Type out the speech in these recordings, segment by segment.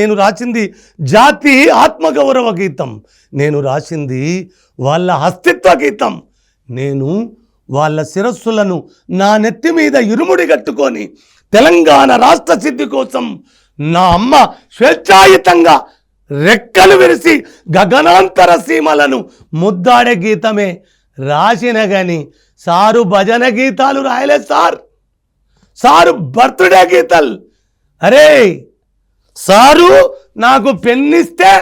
నేను రాసింది జాతి ఆత్మగౌరవ గీతం. నేను రాసింది వాళ్ళ అస్తిత్వ గీతం. నేను వాళ్ళ శిరస్సులను నా నెత్తి మీద ఇరుముడి కట్టుకొని తెలంగాణ రాష్ట్ర సిద్ధి కోసం నా అమ్మ స్వేచ్ఛాయుతంగా రెక్కలు విరిసి గగనాంతర సీమలను ముద్దాడే గీతమే రాసిన గాని సారు భజన గీతాలు రాయలేదు సార్. సారు బర్త్డే గీతలు. అరే సారు నాకు పెన్నిస్తే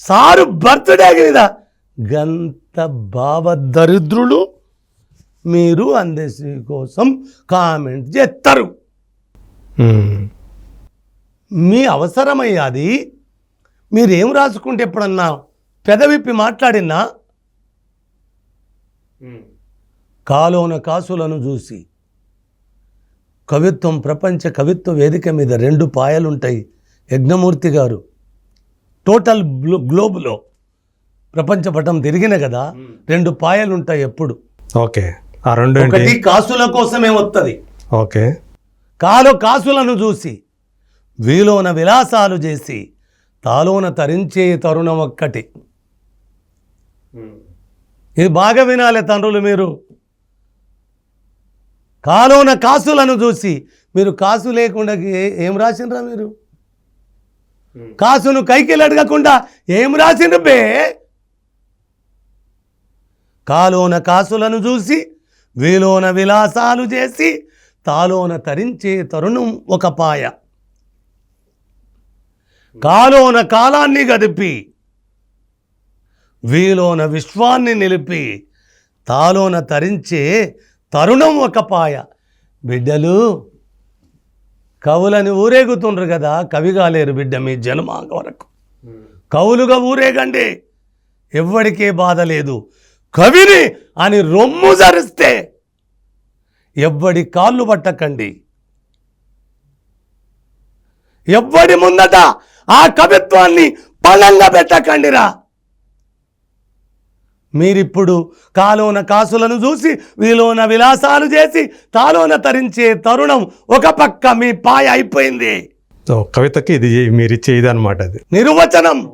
సారు బర్త్డే మీద గంత భావ దరిద్రులు మీరు అందేసి కోసం కామెంట్ చేస్తారు. మీ అవసరమయ్యాది మీరేం రాసుకుంటే ఎప్పుడన్నా పెదవిప్పి మాట్లాడినా కాలోన కాసులను చూసి కవిత్వం ప్రపంచ కవిత్వ వేదిక మీద రెండు పాయలుంటాయి. యజ్ఞమూర్తి గారు. టోటల్ గ్లో గ్లోబులో ప్రపంచ పటం తిరిగిన కదా రెండు పాయలుంటాయి ఎప్పుడు. ఓకే. ఆ రెండు ఒకటి కాసుల కోసమే వస్తుంది ఓకే. కాలో కాసులను చూసి వీలోన విలాసాలు చేసి తాలోన తరించే తరుణం ఒక్కటి. ఇది బాగా వినాలి తండ్రులు మీరు. కాలోన కాసులను చూసి మీరు కాసు లేకుండా ఏ- రాసిండ్రా మీరు? కాసును కైకిలు అడగకుండా ఏం రాసిండ్రు బే? కాలోన కాసులను చూసి వీలోన విలాసాలు చేసి తాలోన తరించే తరుణం ఒక పాయ. కాలోన కాలాన్ని గదిపి వీలోన విశ్వాన్ని నిలిపి తాలోన తరించే తరుణం ఒక పాయ. బిడ్డలు కవులని ఊరేగుతుండ్రు కదా కవి కాలేరు బిడ్డ మీ జన్మాంగ వరకు. కవులుగా ఊరేగండి. ఎవ్వడికే బాధ లేదు. కవిని అని రొమ్ము జరిస్తే ఎవ్వడి కాళ్ళు పట్టకండి. ఎవ్వడి ముందట ఆ కవిత్వాన్ని పణంగా పెట్టకండిరా. మీరిప్పుడు కాలోన కాసులను చూసి వీలోన విలాసాలు చేసి తాలోన తరించే తరుణం ఒక పక్క మీ పాయ అయిపోయింది. సో కవితకి ఇది మీరు ఇచ్చే ఇది అనమాట అది నిర్వచనం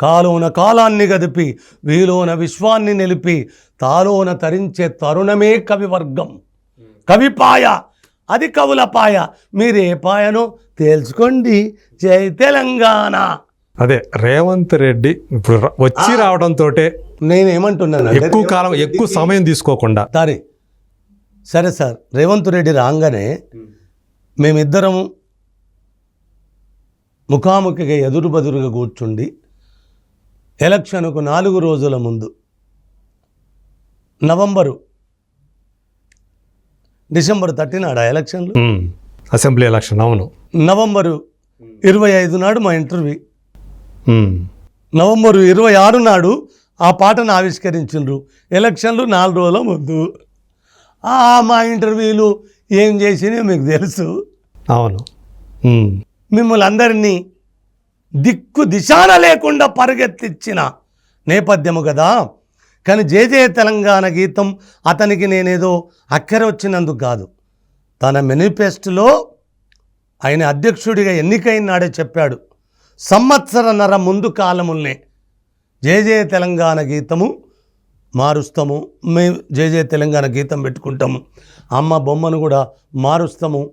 కాలోన కాలాన్ని గదిపి వీలోన విశ్వాన్ని నిలిపి తాలోన తరించే తరుణమే కవివర్గం. కవిపాయ అది కవుల పాయ. మీరే పాయనో తేల్చుకోండి. జై తెలంగాణ. అదే రేవంత్ రెడ్డి ఇప్పుడు వచ్చి రావడంతో నేనేమంటున్నాను ఎక్కువ కాలం ఎక్కువ సమయం తీసుకోకుండా సరే సరే సార్ రేవంత్ రెడ్డి రాగానే మేమిద్దరము ముఖాముఖిగా ఎదురు బదురుగా కూర్చుండి ఎలక్షన్కు నాలుగు రోజుల ముందు నవంబరు డిసెంబర్ థర్టీన్ ఆడ ఎలక్షన్లు ఉమ్. అసెంబ్లీ ఎలక్షన్ అవును నవంబరు ఇరవై ఐదు నాడు మా ఇంటర్వ్యూ. నవంబరు ఇరవై ఆరు నాడు ఆ పాటను ఆవిష్కరించిండ్రు. ఎలక్షన్లు నాలుగు రోజుల ముందు. ఆ మా ఇంటర్వ్యూలు ఏం చేసినాయో మీకు తెలుసు. అవును. మిమ్మల్ని అందరినీ దిక్కు దిశాన లేకుండా పరిగెత్తిచ్చిన నేపథ్యము కదా. కానీ జే జయ తెలంగాణ గీతం అతనికి నేనేదో అక్కర వచ్చినందుకు కాదు. తన మేనిఫెస్టోలో ఆయన అధ్యక్షుడిగా ఎన్నికైన నాడే చెప్పాడు. సంవత్సరన్నర ముందు కాలముల్నే. జయ జయ తెలంగాణ గీతము మారుస్తాము. మేము జయ జయ తెలంగాణ గీతం పెట్టుకుంటాము. అమ్మ బొమ్మను కూడా మారుస్తాము.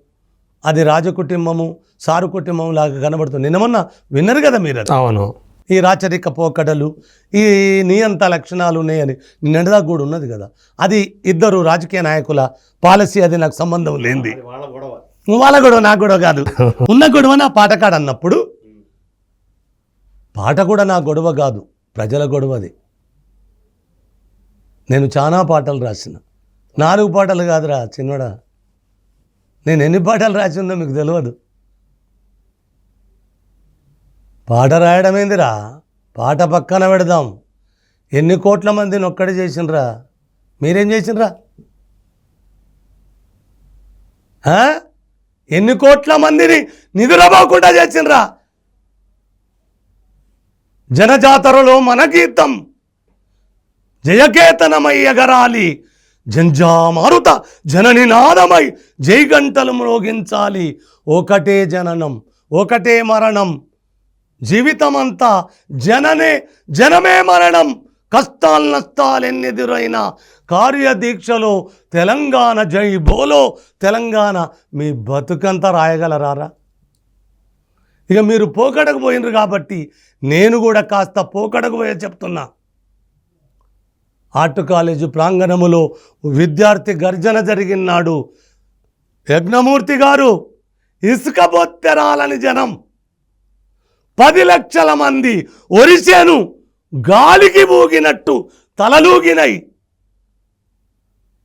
అది రాజకుటుంబము సారు కుటుంబం లాగా కనబడుతుంది. నిన్న మొన్న విన్నారు కదా మీరు అవును. ఈ రాచరిక పోకడలు ఈ నియంత లక్షణాలు ఉన్నాయని నిన్నటిదాకా కూడా ఉన్నది కదా. అది ఇద్దరు రాజకీయ నాయకుల పాలసీ అది నాకు సంబంధం లేనిది. వాళ్ళ గొడవ. నాకు గొడవ కాదు. ఉన్న గొడవ నా పాటకాడ అన్నప్పుడు పాట కూడా నా గొడవ కాదు ప్రజల గొడవ అది నేను చాలా పాటలు రాసిన. నాలుగు పాటలు కాదురా చిన్నోడా. నేను ఎన్ని పాటలు రాసి ఉందో మీకు తెలియదు పాట రాయడం ఏందిరా పాట పక్కన పెడదాం. ఎన్ని కోట్ల మందిని ఒక్కడే చేసినరా మీరేం చేసినరా ఎన్ని కోట్ల మందిని నిదురపోకుండా చేసినరా జనజాతరలో మన గీతం. జయకేతనమయ్యగరాలి జంజామారుత జననినాదమై జైగంటలు మ్రోగించాలి ఒకటే జననం ఒకటే మరణం. జీవితమంతా జననే జనమే మరణం. కష్టాలు నష్టాలు ఎన్నెదురైనా కార్యదీక్షలో తెలంగాణ జై బోలో. తెలంగాణ మీ బతుకంతా రాయగలరారా? ఇక మీరు పోకడకు పోయినరు కాబట్టి నేను కూడా కాస్త పోకడకు పోయే చెప్తున్నా. ఆర్ట్ కాలేజీ ప్రాంగణములో విద్యార్థి గర్జన జరిగినాడు యజ్ఞమూర్తి గారు ఇసుక బొత్తెరాలని జనం పది లక్షల మంది ఒరిసేను గాలికి ఊగినట్టు తలలూగినై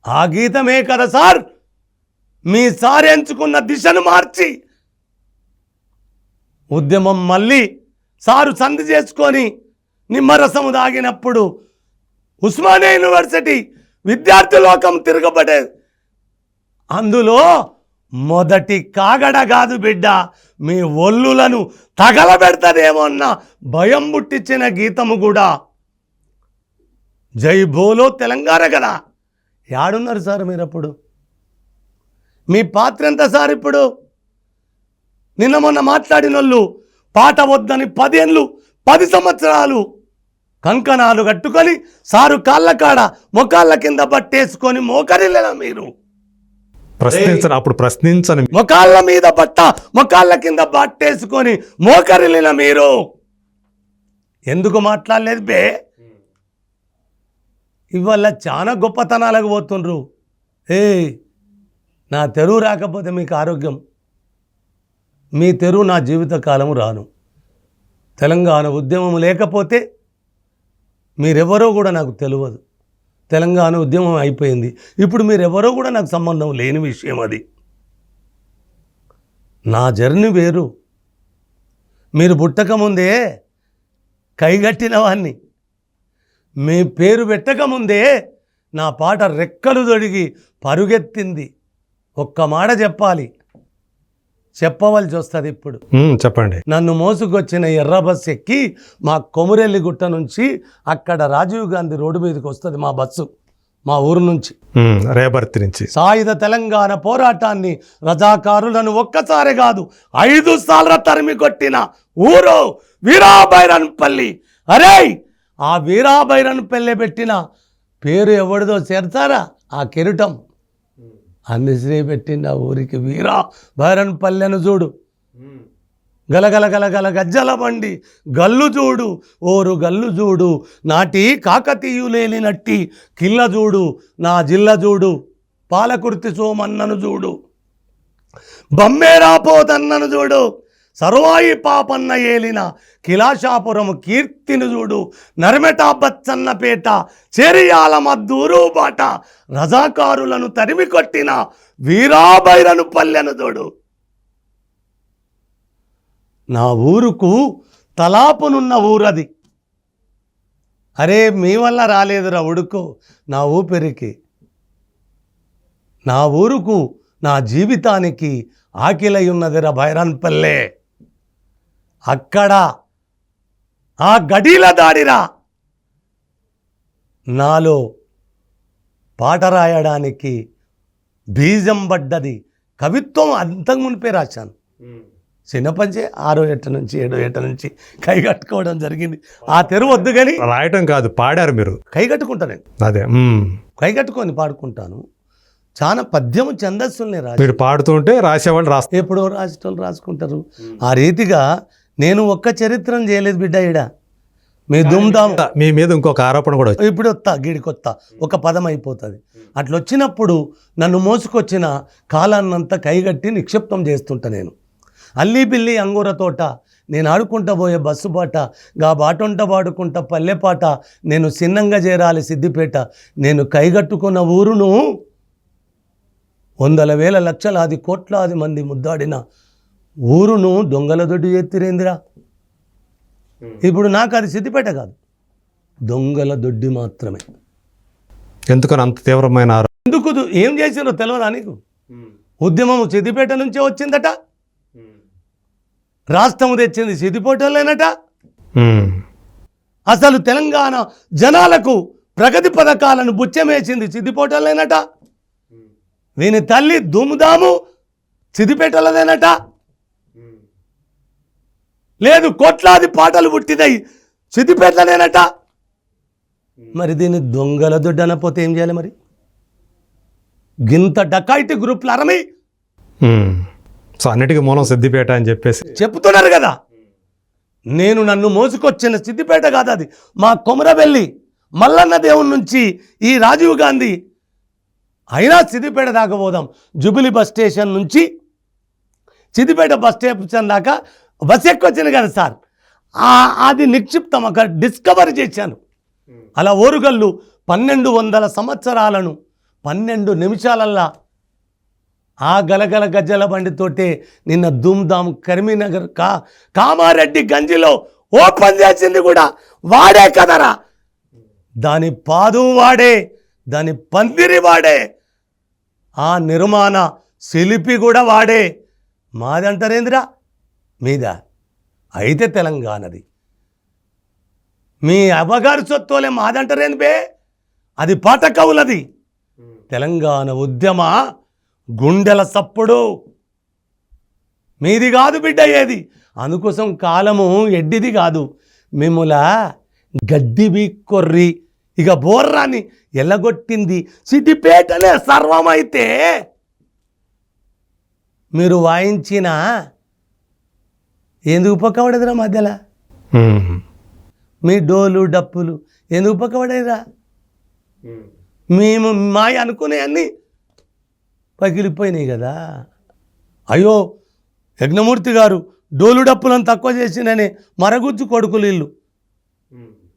ఆ గీతమే కదా సార్? మీ సార్ ఎంచుకున్న దిశను మార్చి ఉద్యమం మళ్ళీ సారు సంధి చేసుకొని నిమ్మరసము దాగినప్పుడు ఉస్మానియా యూనివర్సిటీ విద్యార్థి లోకం తిరగబడే అందులో మొదటి కాగడ కాదు బిడ్డ మీ ఒల్లులను తగలబెడతదేమో అన్న భయం పుట్టించిన గీతము కూడా. జై బోలో తెలంగాణ కదా. యాడున్నారు సార్ మీరు అప్పుడు మీ పాత్ర ఎంత సార్ ఇప్పుడు? నిన్న మొన్న మాట్లాడిన వాళ్ళు పాట వద్దని పదేళ్ళు పది సంవత్సరాలు కంకణాలు కట్టుకొని సారు కాళ్ళ కాడ మొకాళ్ళ కింద పట్టేసుకొని మోకరిల్లేనా మీరు? ప్రశ్నించను అప్పుడు ప్రశ్నించను. మొకాళ్ళ మీద బట్ట మొకాళ్ళ కింద బట్టేసుకొని మోకరిల్లిన మీరు? ఎందుకు మాట్లాడలేదు బే? ఇవాళ చాలా గొప్పతనాలకు పోతుండ్రు. ఏ నా తెరువు రాకపోతే మీకు ఆరోగ్యం. మీ తెరువు నా జీవితకాలము రాను. తెలంగాణ ఉద్యమం లేకపోతే మీరెవరో కూడా నాకు తెలియదు తెలంగాణ ఉద్యమం అయిపోయింది. ఇప్పుడు మీరెవరో కూడా నాకు సంబంధం లేని విషయం అది. నా జర్నీ వేరు. మీరు పుట్టకముందే కైగట్టిన వాణ్ణి. మీ పేరు పెట్టకముందే నా పాట రెక్కలు తొడిగి పరుగెత్తింది. ఒక్క మాట చెప్పాలి. చెప్పవలసి వస్తుంది ఇప్పుడు చెప్పండి. నన్ను మోసుకొచ్చిన ఎర్ర బస్సు ఎక్కి మా కొమురెల్లి గుట్ట నుంచి అక్కడ రాజీవ్ గాంధీ రోడ్డు మీదకి వస్తుంది మా బస్సు మా ఊరు నుంచి. ఉమ్, రేబర్తి నుంచి. సాయుధ తెలంగాణ పోరాటాన్ని రజాకారులను ఒక్కసారి కాదు ఐదు సార్లు తరిమి కొట్టిన ఊరు వీరాబైరన్పల్లి అరే ఆ వీరాబైరన్పల్లి పెట్టిన పేరు ఎవరిదో చేరతారా? ఆ కెరుటం. అందశ్రీ పెట్టింది ఆ ఊరికి వీరా భైరన్ పల్లెను చూడు. గలగల గలగల గజ్జల బండి గల్లు చూడు. ఓరు గల్లు చూడు. నాటి కాకతీయులేని నట్టి కిల్ల చూడు. నా జిల్ల చూడు. పాలకుర్తి సోమన్నను చూడు. బమ్మేరాపోతన్నను చూడు. సర్వాయి పాపన్న ఏలిన కిలాషాపురం కీర్తిని చూడు. నర్మెట బచ్చన్నపేట చెరియాల మద్దూరు బాట. రజాకారులను తరిమి కొట్టిన వీరాబైరను పల్లెను చూడు. నా ఊరుకు తలాపునున్న ఊరది. అరే మీ వల్ల రాలేదురా ఉడుకు. నా ఊపిరికి. నా ఊరుకు నా జీవితానికి ఆకిలై ఉన్నదిరా భైరన్పల్లె. అక్కడ ఆ గడీల దాడిరా నాలో పాట రాయడానికి బీజం పడ్డది. కవిత్వం అంతకు మునిపే రాశాను. చిన్నపంచే ఆరో ఏట నుంచి ఏడో ఏట నుంచి కై కట్టుకోవడం జరిగింది. ఆ తెరువు వద్దు కానీ రాయటం కాదు పాడారు మీరు. కై కట్టుకుంటా నేను అదే ఉమ్. కై కట్టుకొని పాడుకుంటాను. చాలా పద్యము ఛందస్సుల్ని రాసి మీరు పాడుతుంటే రాసేవాళ్ళు రాస్తారు. ఎప్పుడో రాసేటోళ్ళు రాసుకుంటారు. ఆ రీతిగా నేను ఒక్క చరిత్రం చేయలేదు బిడ్డ ఈడ. మీ దుమ్దాం. మీ మీద ఇంకొక ఆరోపణ కూడా ఇప్పుడు వస్తా గిడికొత్త ఒక పదం అయిపోతుంది. అట్లా వచ్చినప్పుడు నన్ను మోసుకొచ్చిన కాలాన్నంతా కైగట్టి నిక్షిప్తం చేస్తుంటా నేను. అల్లి బిల్లి అంగూర తోట నేను ఆడుకుంటా పోయే బస్సు పాట గా బాటొంట పాడుకుంటా పల్లె పాట నేను చిన్నంగా చేరాలి సిద్దిపేట నేను కైగట్టుకున్న ఊరును వందల వేల లక్షలాది కోట్లాది మంది ముద్దాడిన ఊరును దొంగల దొడ్డి ఎత్తిరేందిరా? ఇప్పుడు నాకు అది సిద్దిపేట కాదు. దొంగల దొడ్డి మాత్రమే. ఎందుకని అంత తీవ్రమైన ఎందుకు ఏం చేసినో తెలియదా నీకు? ఉద్యమం సిద్దిపేట నుంచే వచ్చిందట? రాష్ట్రము తెచ్చింది సిద్దిపేటలేనట. అసలు తెలంగాణ జనాలకు ప్రగతి పథకాలను బుచ్చమేసింది సిద్దిపోటలేనట వీని తల్లి దుమ్దాము సిద్దిపేటలదేనట లేదు కోట్లాది పాటలు పుట్టినాయి. సిద్దిపేటలేనట మరి దీన్ని దొంగల దుడ్డు అనపోతే ఏం చేయాలి మరి? గింత డకాయిటి గ్రూప్లు అరమి. సో అన్నిటికీ మూలం సిద్దిపేట అని చెప్పేసి. చెప్తున్నారు కదా. నేను నన్ను మోసుకొచ్చిన సిద్దిపేట కాదు అది. మా కొమరవెల్లి మల్లన్న దేవుని నుంచి ఈ రాజీవ్ గాంధీ అయినా సిద్దిపేట దాకా పోదాం. జుబిలీ బస్ స్టేషన్ నుంచి సిద్దిపేట బస్ స్టేషన్ దాకా బస్ ఎక్కొచ్చింది కదా సార్. అది నిక్షిప్తం అక్కడ డిస్కవర్ చేశాను. అలా ఓరుగల్లు పన్నెండు వందల సంవత్సరాలను పన్నెండు నిమిషాలల్లా ఆ గలగల గజ్జల బండితోటే నిన్న ధూమ్ధామ్ కరీంనగర్ కా కామారెడ్డి గంజిలో ఓపెన్ చేసింది కూడా వాడే కదరా. దాని పాదు వాడే దాని పందిరి వాడే ఆ నిర్మాణ శిల్పి కూడా వాడే. మాదంటారేందిరా? మీద అయితే తెలంగాణది. మీ అవ్వగారి సొత్తులే మాదంటారేంది బే? అది పాటకవులది తెలంగాణ ఉద్యమ? గుండెల సప్పుడు. మీది కాదు బిడ్డ ఏది? అందుకోసం కాలము ఎడ్డిది కాదు. మిమ్ముల గడ్డి కొర్రి ఇక బోర్రాన్ని ఎల్లగొట్టింది. సిటిపేటలే సర్వమైతే. మీరు వాయించిన ఎందుకు పక్కబడదురా మధ్యలో. మీ డోలు డప్పులు ఎందుకు పక్కబడేదిరా మేము మాయ అనుకునే అన్నీ పగిలిపోయినాయి కదా. అయ్యో యజ్ఞమూర్తి గారు డోలు డప్పులను తక్కువ చేసినని మరగుజ్జు కొడుకులు ఇల్లు.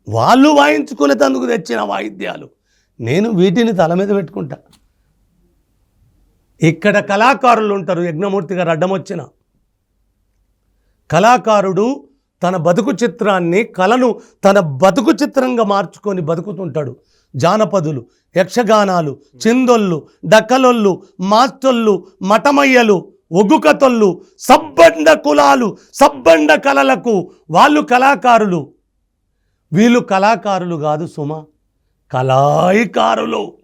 వాళ్ళు వాయించుకునే తందుకు తెచ్చిన వాయిద్యాలు. నేను వీటిని తల మీద పెట్టుకుంటా. ఇక్కడ కళాకారులు ఉంటారు యజ్ఞమూర్తి గారు అడ్డం వచ్చిన కళాకారుడు తన బతుకు చిత్రాన్ని కళను తన బతుకు చిత్రంగా మార్చుకొని బతుకుతుంటాడు. జానపదులు యక్షగానాలు చిందొల్లు డక్కలొల్లు మాస్తొల్లు మటమయ్యలు ఒగ్గుకతొల్లు సబ్బండ కులాలు సబ్బండ కళలకు వాళ్ళు కళాకారులు. వీళ్ళు కళాకారులు కాదు సుమ కళాయికారులు.